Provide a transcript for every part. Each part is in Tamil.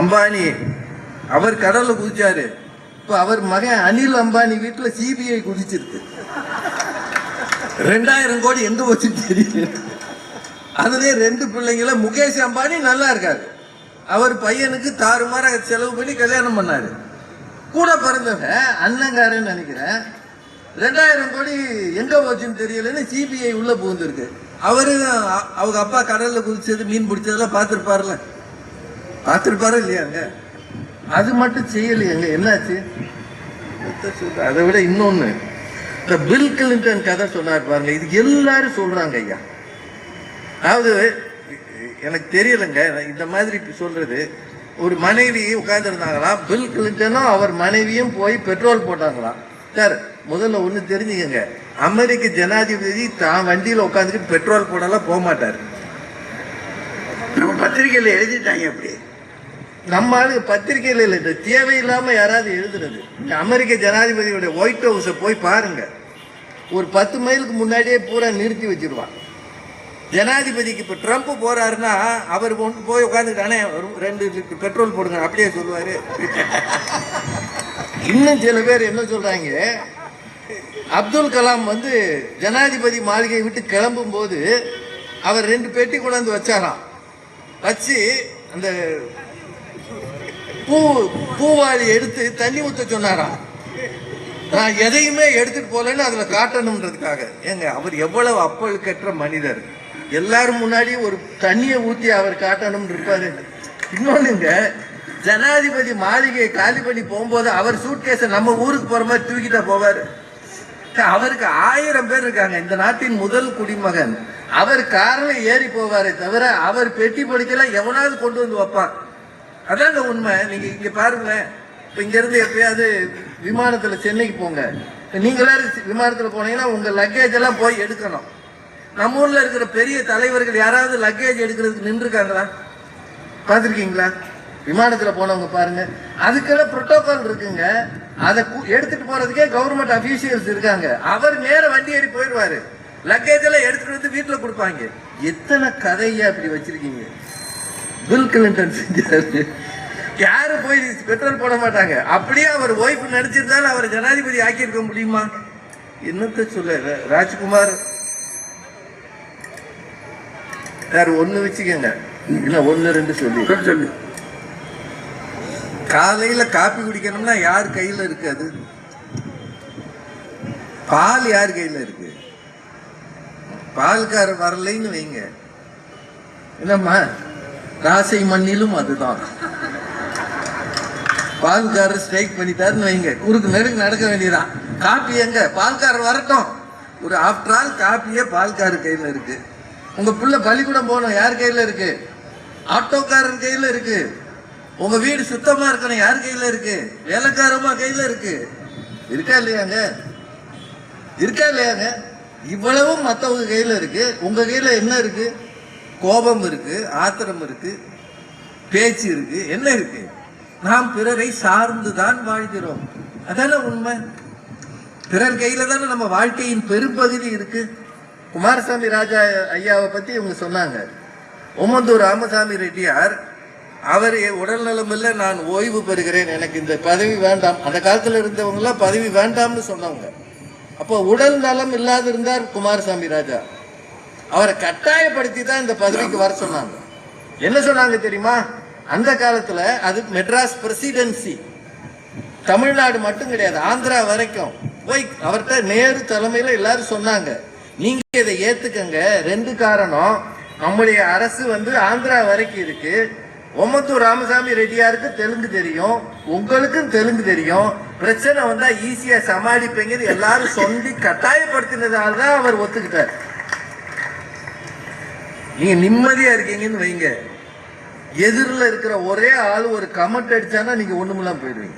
அம்பானி அவர் கடலில் குதிச்சாரு. இப்போ அவர் மகன் அனில் அம்பானி வீட்டில் சிபிஐ குதிச்சிருக்கு ரெண்டாயிரம் கோடி எங்க போச்சு தெரியல. அதுலேயே ரெண்டு பிள்ளைங்கள முகேஷ் அம்பானி நல்லா இருக்காரு. அவர் பையனுக்கு தாறுமாற செலவு பண்ணி கல்யாணம் பண்ணாரு. கூட பிறந்தவங்க அண்ணங்காரன்னு நினைக்கிறேன். ரெண்டாயிரம் கோடி எங்க போச்சுன்னு தெரியலன்னு சிபிஐ உள்ள புகுந்துருக்கு. அவரு அவங்க அப்பா கடல்ல குதிச்சது மீன் பிடிச்சதெல்லாம் பார்த்துருப்பாருல்ல பார்த்துருப்பாரு இல்லையாங்க அது மட்டும் செய்யலையாங்க என்னாச்சு? அதை விட இன்னொன்னு. இந்த பில் கிளின்டன் கதை சொன்னார் பாருங்க. இது எல்லாரும் சொல்றாங்க ஐயா. அதாவது எனக்கு தெரியலங்க. இந்த மாதிரி இப்ப சொல்றது. ஒரு மனைவி உட்கார்ந்துருந்தாங்களாம் பில் கிளின்டனும் அவர் மனைவியும் போய் பெட்ரோல் போட்டாங்களாம் சார் முதல்ல ஒன்று தெரிஞ்சுக்கங்க. அமெரிக்க ஜனாதிபதி தான் வண்டியில் உட்காந்துட்டு பெட்ரோல் போடலாம் போக மாட்டார். நம்ம பத்திரிக்கையில் எழுதிட்டாங்க அப்படி நம்ம ஆளு பத்திரிகையில இல்லை இது தேவையில்லாம யாராவது எழுதுறது. இந்த அமெரிக்க ஜனாதிபதியோட ஒயிட் ஹவுஸை போய் பாருங்க. ஒரு பத்து மைலுக்கு முன்னாடியே பூரா நிறுத்தி வச்சிருவான் ஜனாதிபதிக்கு இப்போ ட்ரம்ப் போறாருன்னா அவர் கொண்டு போய் உட்காந்துட்டானே ரெண்டு லிட்டர் பெட்ரோல் போடுங்க அப்படியே சொல்லுவார். இன்னும் சில பேர் என்ன சொல்றாங்க அப்துல் கலாம் வந்து ஜனாதிபதி மாளிகையை விட்டு கிளம்பும் போது அவர் ரெண்டு பெட்டி கொண்டாந்து வச்சாராம். வச்சு அந்த பூ பூவாளி எடுத்து தண்ணி ஊத்த சொன்னாராம் நான் எதையுமே எடுத்துட்டு போலன்னு அதுல காட்டணும்ன்றதுக்காக. ஏங்க அவர் எவ்வளவு அப்பல் கற்ற மனிதர். எல்லாரும் முன்னாடி ஒரு தண்ணியை ஊத்தி அவர் காட்டணும்னு இருப்பாரு. இன்னொன்னுங்க ஜனாதிபதி மாளிகையை காலி பண்ணி போகும்போது அவர் சூட்கேஸை நம்ம ஊருக்கு போற மாதிரி தூக்கிட்டா போவார். அவருக்கு ஆயிரம் பேர் இருக்காங்க. இந்த நாட்டின் முதல் குடிமகன். அவர் காரில் ஏறி போவாரே தவிர அவர் பெட்டி படிக்கலாம் எவனாவது கொண்டு வந்து வைப்பான். அதாங்க உண்மை. நீங்க இங்க பாருங்களேன். இப்ப இங்க இருந்து எப்பயாவது விமானத்துல சென்னைக்கு போங்க. நீங்களே விமானத்தில் விமானத்துல போனீங்கன்னா உங்க லக்கேஜ் எல்லாம் போய் எடுக்கணும். நம்ம ஊர்ல இருக்கிற பெரிய தலைவர்கள் யாராவது லக்கேஜ் எடுக்கிறதுக்கு நின்றுருக்காங்களா? பார்த்துருக்கீங்களா? விமானத்துல போனவங்க பாருங்க. அதுக்கெல்லாம் ப்ரோட்டோகால் இருக்குங்க. அதை எடுத்துட்டு போறதுக்கே கவர்மெண்ட் அபிஷியல்ஸ் இருக்காங்க. அவர் நேர வண்டி ஏறி போயிடுவாரு. லக்கேஜ் எல்லாம் எடுத்துட்டு வந்து வீட்டுல கொடுப்பாங்க. எத்தனை கதையா இப்படி வச்சிருக்கீங்க? பில் கிளின்டன் செஞ்சாரு. யாரு போய் பெட்ரோல் போட மாட்டாங்க? அப்படியே அவர் ஒய்ஃப் நடிச்சிருந்தாலும் அவர் ஜனாதிபதி ஆக்கியிருக்க முடியுமா? என்னத்த சொல்ல ராஜ்குமார். வேற ஒண்ணு வச்சுக்கோங்க. இல்ல ஒண்ணு ரெண்டு சொல்லி. சொல்லு. காலையில காப்பி குடிக்கணும்னா யார் கையில இருக்கு அது? பால் யார் கையில இருக்கு? பால்காரர் வரலைன்னு வைங்க. என்னம்மா? ராசை மண்ணிலும் அதுதான். பால்காரர் ஸ்ட்ரைக் பண்ணிட்டாருன்னு வைங்க. குறுக்கு நெடுக்கு நடக்க வேண்டியதான் காப்பி எங்க? பால்காரர் வரட்டும். ஒரு ஆஃப்டர் ஆல் காப்பியே பால்காரர் கையில் இருக்கு. உங்க பிள்ளை பள்ளிக்கூடம் போகணும் யார் கையில் இருக்கு? ஆட்டோக்காரர் கையில் இருக்கு. உங்க வீடு சுத்தமா இருக்கணும் யார் கையில் இருக்கு? வேலைக்காரமா கையில் இருக்கு. இருக்கா இல்லையாங்க? இருக்கா இல்லையாங்க? இவ்வளவும் மற்றவங்க கையில் இருக்கு. உங்க கையில் என்ன இருக்கு? கோபம் இருக்கு ஆத்திரம் இருக்கு பேச்சு இருக்கு என்ன இருக்கு? நாம் பிறரை சார்ந்துதான் வாழ்கிறோம். அதான உண்மை? பிறர் கையில தானே நம்ம வாழ்க்கையின் பெரும்பகுதி இருக்கு. குமாரசாமி ராஜா ஐயாவை பத்தி இவங்க சொன்னாங்க. ஓமந்தூர் ராமசாமி ரெட்டியார் அவர் உடல் நலம் இல்லை நான் ஓய்வு பெறுகிறேன். எனக்கு இந்த பதவி வேண்டாம். அந்த காலத்தில் இருந்தவங்களாம் பதவி வேண்டாம்னு சொன்னவங்க. அப்போ உடல் நலம் இல்லாது இருந்தார் குமாரசாமி ராஜா. அவரை கட்டாயப்படுத்தி தான் இந்த பதவிக்கு வர சொன்னாங்க. என்ன சொன்னாங்க தெரியுமா? அந்த காலத்துல அது மெட்ராஸ் பிரசிடென்சி. தமிழ்நாடு மட்டும் கிடையாது ஆந்திரா வரைக்கும். போய் அவர்கிட்ட நேரு தலைமையில எல்லாரும் சொன்னாங்க. நீங்க இதை ஏத்துக்கங்க. ரெண்டு காரணம் நம்முடைய அரசு வந்து ஆந்திரா வரைக்கும் இருக்கு. ஒம்மத்தூர் ராமசாமி ரெட்டியாருக்கு தெலுங்கு தெரியும். உங்களுக்கும் தெலுங்கு தெரியும். பிரச்சனை வந்தா ஈஸியா சமாளிப்பீங்கன்னு எல்லாரும் சொல்லி கட்டாயப்படுத்தினதால தான் அவர் ஒத்துக்கிட்டார். நீங்க நிம்மதியா இருக்கீங்கன்னு வைங்க. எதிரில் இருக்கிற ஒரே ஆள் ஒரு கமெண்ட் அடிச்சானா நீங்க ஒண்ணுமெல்லாம் போயிடுவீங்க.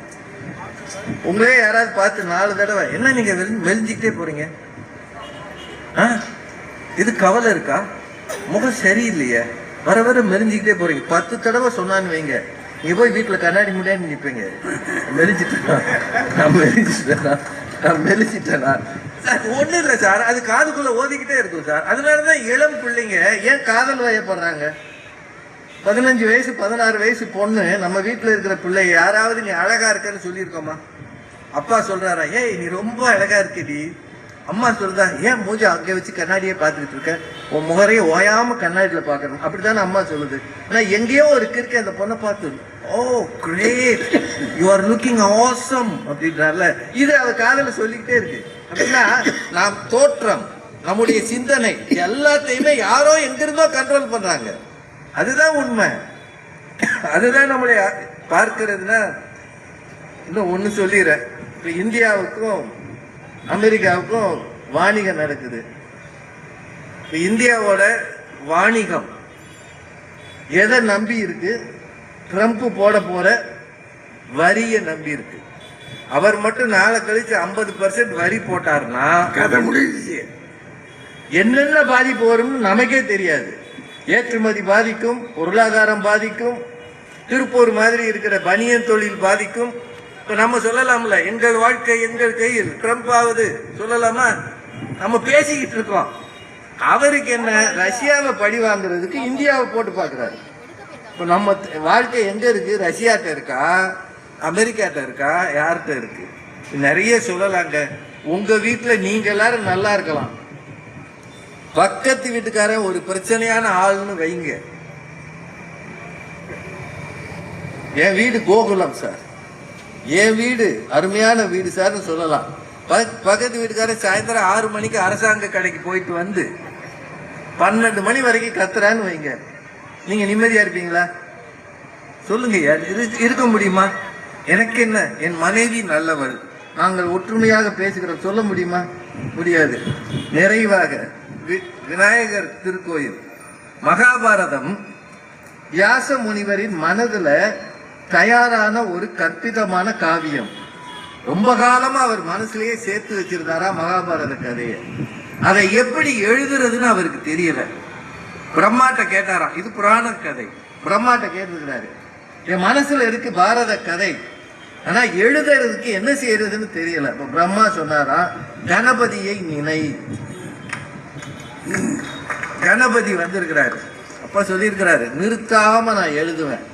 உங்களே யாராவது பார்த்து நாலு தடவை என்ன நீங்க வெளி- மெலிஞ்சிக்கிட்டே போறீங்க? ஆ? இது கவலை இருக்கா? முகம் சரியில்லையே. வர வர மெலிஞ்சிக்கிட்டே போறீங்க. பத்து தடவை சொன்னான்னு வைங்க. நீங்க போய் வீட்டுல கண்ணாடி முடியாது நிப்பீங்க. மெலிஞ்சிட்டேனா நான் மெலிஞ்சிட்டேனா? நான் மெலிஞ்சிட்டேனா சார் ஒண்ணு இல்லை சார். அது காதுக்குள்ள ஓதிக்கிட்டே இருக்கும் சார். அதனாலதான் இளம் பிள்ளைங்க ஏன் காதல் வயப்படுறாங்க? பதினஞ்சு வயசு பதினாறு வயசு பொண்ணு நம்ம வீட்டுல இருக்கிற பிள்ளை யாராவது நீ அழகா இருக்கன்னு சொல்லியிருக்கோமா? அப்பா சொல்றாரா ஏய் நீ ரொம்ப அழகா இருக்கடி. அம்மா சொல்றா ஏன் மூஞ்சி அங்க வச்சு கண்ணாடியே பார்த்துட்டு இருக்க? உன் முகரையே ஓயாம கண்ணாடியில பார்க்கணும். அப்படித்தானே அம்மா சொல்லுது. ஆனா எங்கேயோ ஒரு கிறுக்கு அந்த பொண்ணை பார்த்து ஓ great you are looking awesome அப்படின்றார்ல. இது அவ காதல சொல்லிக்கிட்டே இருக்கு. அப்படின்னா நாம் தோற்றம் நம்முடைய சிந்தனை எல்லாத்தையுமே யாரோ எங்கிருந்தோ கண்ட்ரோல் பண்றாங்க. அதுதான் உண்மை. அதுதான் நம்முடைய பார்க்கிறதுனா இன்னும் ஒன்று சொல்லிடுறேன். இப்போ இந்தியாவுக்கும் அமெரிக்காவுக்கும் வாணிகம் நடக்குது. இப்போ இந்தியாவோட வாணிகம் எதை நம்பி இருக்கு? ட்ரம்ப் போட போற வரியை நம்பி இருக்கு. அவர் மட்டும் நாளை கழிச்சு ஐம்பது பர்சன்ட் வரி போட்டாருன்னா கதை முடிஞ்சிச்சு. என்னென்ன பாதிப்பு வரும்னு நமக்கே தெரியாது. ஏற்றுமதி பாதிக்கும் பொருளாதாரம் பாதிக்கும் திருப்பூர் மாதிரி இருக்கிற பனியன் தொழில் பாதிக்கும் இப்ப நம்ம சொல்லலாம்ல எங்கள் வாழ்க்கை எங்கள் கையில் ட்ரம்ப் ஆகுது சொல்லலாமா? நம்ம பேசிக்கிட்டு இருக்கோம். அவருக்கு என்ன ரஷ்யாவை பழி வாங்குறதுக்கு இந்தியாவை போட்டு பார்க்கறாரு. இப்போ நம்ம வாழ்க்கை எங்க இருக்கு? ரஷ்யாட்ட இருக்கா? அமெரிக்காட்ட இருக்கா? யார்கிட்ட இருக்கு? நிறைய சொல்லலாங்க. உங்க வீட்டுல நீங்க எல்லாரும் நல்லா இருக்கலாம். பக்கத்து வீட்டுக்காரன் ஒரு பிரச்சனையான ஆள்னு வைங்க. என் வீடு கோகுலம் சார். என் வீடு அருமையான வீடு சார்னு சொல்லலாம். பக்கத்து வீட்டுக்காரன் சாயந்தரம் ஆறு மணிக்கு அரசாங்க கடைக்கு போயிட்டு வந்து பன்னெண்டு மணி வரைக்கும் கத்துறான்னு வைங்க. நீங்கள் நிம்மதியாக இருப்பீங்களா? சொல்லுங்க இரு- இருக்க முடியுமா? எனக்கு என்ன? என் மனைவி நல்லவள். நாங்கள் ஒற்றுமையாக பேசுகிறோம். சொல்ல முடியுமா? முடியாது. நிறைவாக வி- விநாயகர் திருக்கோயில் மகாபாரதம் வியாச முனிவரின் மனதில் தயாரான ஒரு கற்பிதமான காவியம். ரொம்ப காலமா அவர் மனசுலயே சேர்த்து வச்சிருந்தாரா மகாபாரத கதையை. அதை எப்படி எழுதுறதுன்னு அவருக்கு தெரியல. பிரம்மாட்ட கேட்டாராம் இது புராண கதை. பிரம்மாட்ட கேட்டிருக்கிறாரு என் மனசுல இருக்கு பாரத கதை. ஆனா எழுதுறதுக்கு என்ன செய்யறதுன்னு தெரியல. இப்ப பிரம்மா சொன்னாரா கணபதியை நினை. கணபதி வந்திருக்கிறாரு. அப்ப சொல்லியிருக்கிறாரு நிறுத்தாம நான் எழுதுவேன்.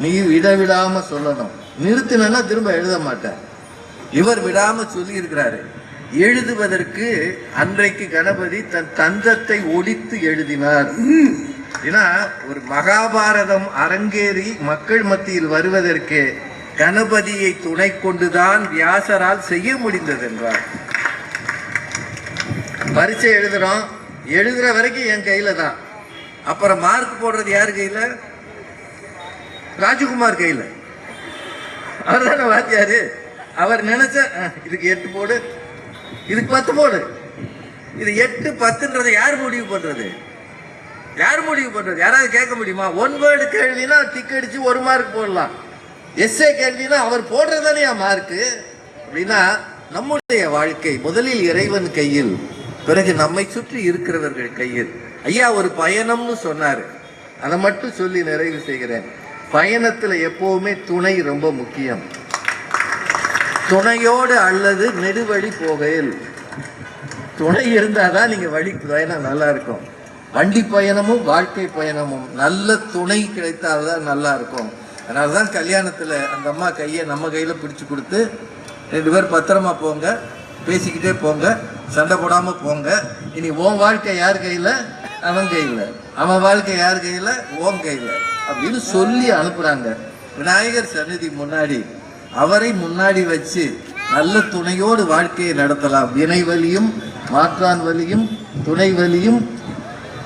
நீ விடவிடாம சொல்லணும். நிறுத்தினா திரும்ப எழுத மாட்டேன். இவர் விடாம சொல்லி இருக்கிறாரு எழுதுவதற்கு அன்றைக்கு கணபதி தன் தந்தத்தை ஒழித்து எழுதினார். ஏன்னா ஒரு மகாபாரதம் அரங்கேறி மக்கள் மத்தியில் வருவதற்கு கணபதியை துணை கொண்டுதான் வியாசரால் செய்ய முடிந்தது என்றார். பரீட்சை எழுதுறோம். எழுதுற வரைக்கும் என் கையில தான். அப்புறம் மார்க் போடுறது யார் கையில? ராஜகுமார் கையில். அவர் தானே வாத்தியார்? அவர் நினைச்ச இதுக்கு எட்டு போடு. இதுக்கு பத்து போடு. இது எட்டு பத்துன்றதை யார் முடிவு பண்ணுறது யார் முடிவு பண்ணுறது யாராவது கேட்க முடியுமா? ஒன் வேர்டு கேள்வினா டிக்கடிச்சு ஒரு மார்க் போடலாம். எஸ்ஏ கேள்வினா அவர் போடுறது தானே மார்க்கு அப்படின்னா நம்முடைய வாழ்க்கை முதலில் இறைவன் கையில் பிறகு நம்மை சுற்றி இருக்கிறவர்கள் கையில். ஐயா ஒரு பயணம்னு சொன்னார். அதை மட்டும் சொல்லி நிறைவு செய்கிறேன். பயணத்தில் எப்போவுமே துணை ரொம்ப முக்கியம். துணையோடு அல்லது நெடுவழி போகையில். துணை இருந்தால் தான் நீங்கள் வழி பயணம் நல்லா இருக்கும் வண்டி பயணமும் வாழ்க்கை பயணமும். நல்ல துணை கிடைத்தால் தான் நல்லா இருக்கும் அதனால தான் கல்யாணத்தில் அந்த அம்மா கையை நம்ம கையில் பிடிச்சி கொடுத்து ரெண்டு பேர் பத்திரமா போங்க பேசிக்கிட்டே போங்க சண்டை போடாமல் போங்க. இனி உன் வாழ்க்கை யார் கையில? அவன் கையில. அவன் வாழ்க்கை யார் கையில? ஓம் கையில. அப்படின்னு சொல்லி அனுப்புகிறாங்க விநாயகர் சன்னதி முன்னாடி அவரை முன்னாடி வச்சு நல்ல துணையோடு வாழ்க்கையை நடத்தலாம். வினை வலியும் மாற்றான் வலியும் துணை வலியும்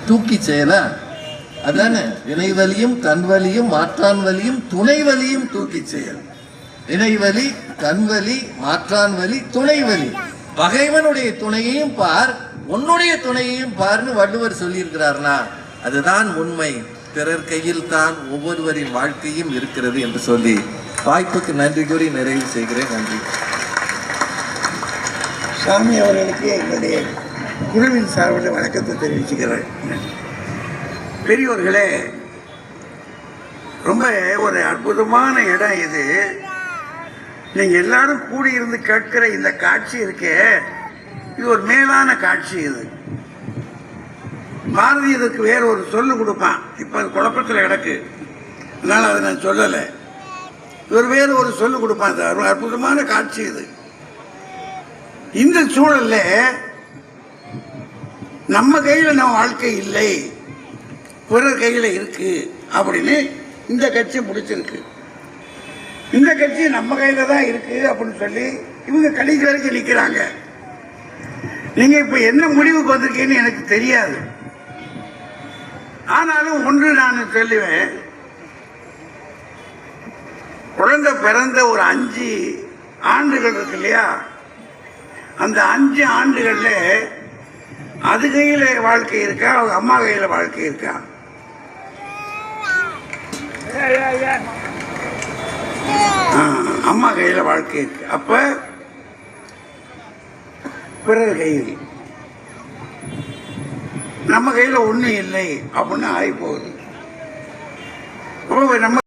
தூக்கி செய்யலாம் அதானே? வினை வலியும் தன் வலியும் மாற்றான் வலியும் துணை வலியும் தூக்கி செய்யலாம் வினை வலி தன் வலி மாற்றான் வலி துணை வலி. பகைவனுடைய துணையையும் பார் உன்னுடைய துணையையும் பார்னு வள்ளுவர் சொல்லியிருக்கிறார்னா அதுதான் உண்மை. பிறர் கையில் தான் ஒவ்வொருவரின் வாழ்க்கையும் இருக்கிறது என்று சொல்லி வாய்ப்புக்கு நன்றி கூறி நிறைவு செய்கிறேன். நன்றி. சாமி அவர்களுக்கு எங்களுடைய குழுவின் சார்பில் வணக்கத்தை தெரிவிச்சுக்கிறேன். பெரியோர்களே ரொம்ப ஒரு அற்புதமான இடம் இது. நீங்கள் எல்லாரும் கூடியிருந்து கேட்கிற இந்த காட்சி இருக்கே இது ஒரு மேலான காட்சி இது. பாரதி இதுக்கு வேற ஒரு சொல்லு கொடுப்பான். இப்போ அது குழப்பத்தில் கிடக்கு. அதனால் அதை நான் சொல்லலை. இவர் வேறு ஒரு சொல்லு கொடுப்பான். இது அற்புதமான காட்சி இது. இந்த சூழலில் நம்ம கையில் நம்ம வாழ்க்கை இல்லை. பிறர் கையில் இருக்கு அப்படின்னு இந்த கட்சி முடிச்சிருக்கு. இந்த கட்சி நம்ம கையில் தான் இருக்கு அப்படின்னு சொல்லி இவங்க கடைசி வரைக்கும் நிற்கிறாங்க நீங்கள் இப்போ என்ன முடிவுக்கு வந்திருக்கீங்கன்னு எனக்கு தெரியாது. ஆனாலும் ஒன்று நான் சொல்லுவேன். குழந்தை பிறந்த ஒரு அஞ்சு ஆண்டுகள் இருக்கு இல்லையா? அந்த அஞ்சு ஆண்டுகளில் அது கையில் வாழ்க்கை இருக்கா? அவங்க அம்மா கையில் வாழ்க்கை இருக்கா? அம்மா கையில் வாழ்க்கை இருக்கு. அப்போ பிறர் கையில். நம்ம கையில ஒண்ணும் இல்லை அப்படின்னு ஆகி போகுது அப்ப நம்ம